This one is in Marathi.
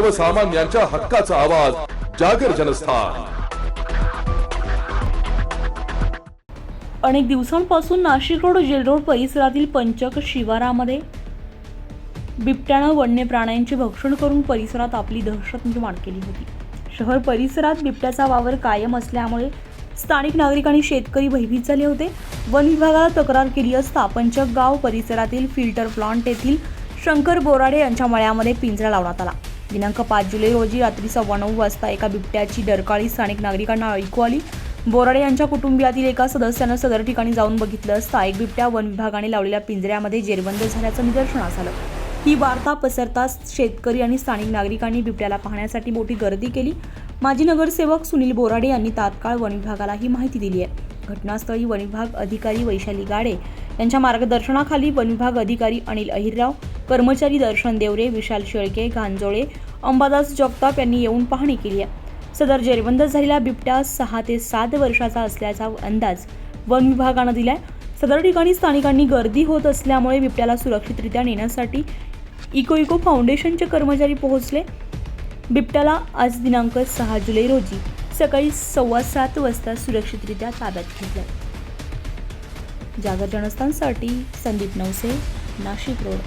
सर्वसामान्यांच्या हक्काचा आवाज जागर जनस्थान. अनेक दिवसांपासून नाशिक रोड जेल रोड परिसरातील पंचक शिवारामध्ये बिबट्यानं वन्य प्राण्यांचे भक्षण करून परिसरात आपली दहशत निर्माण केली होती. शहर परिसरात बिबट्याचा वावर कायम असल्यामुळे स्थानिक नागरिक आणि शेतकरी भयभीत झाले होते. वन विभागाला तक्रार केली असता पंचक गाव परिसरातील फिल्टर प्लांट येथील शंकर बोराडे यांच्या मळ्यामध्ये पिंजरा लावण्यात आला. दिनांक पाच जुलै रोजी रात्री सव्वा नऊ वाजता एका बिबट्याची डरकाळी स्थानिक नागरिकांना ऐकू आली. बोराडे यांच्या कुटुंबियातील एका सदस्यानं सदर ठिकाणी जाऊन बघितलं असता एक बिबट्या वन विभागाने लावलेल्या पिंजऱ्यामध्ये जेरबंद झाल्याचं निदर्शनास आलं. ही वार्ता पसरताच शेतकरी आणि स्थानिक नागरिकांनी बिबट्याला पाहण्यासाठी मोठी गर्दी केली. माजी नगरसेवक सुनील बोराडे यांनी तात्काळ वन विभागाला ही माहिती दिली आहे. घटनास्थळी वन विभाग अधिकारी वैशाली गाडे यांच्या मार्गदर्शनाखाली वन विभाग अधिकारी अनिल अहिरराव कर्मचारी दर्शन देवरे विशाल शेळके गांजोळे अंबादास जगताप यांनी येऊन पाहणी केली आहे. सदर जेरबंद झालेला बिबट्या सहा ते सात वर्षाचा असल्याचा अंदाज वन विभागानं दिलाय. सदर ठिकाणी स्थानिकांनी गर्दी होत असल्यामुळे बिबट्याला सुरक्षितरित्या नेण्यासाठी इको इको फाउंडेशनचे कर्मचारी पोहोचले. बिबट्याला आज दिनांक सहा जुलै रोजी सकाळी सव्वा सात वाजता सुरक्षितरित्या ताब्यात घेतलं जागर जनस्थानसाठी संदीप नवसे नाशिक रोड.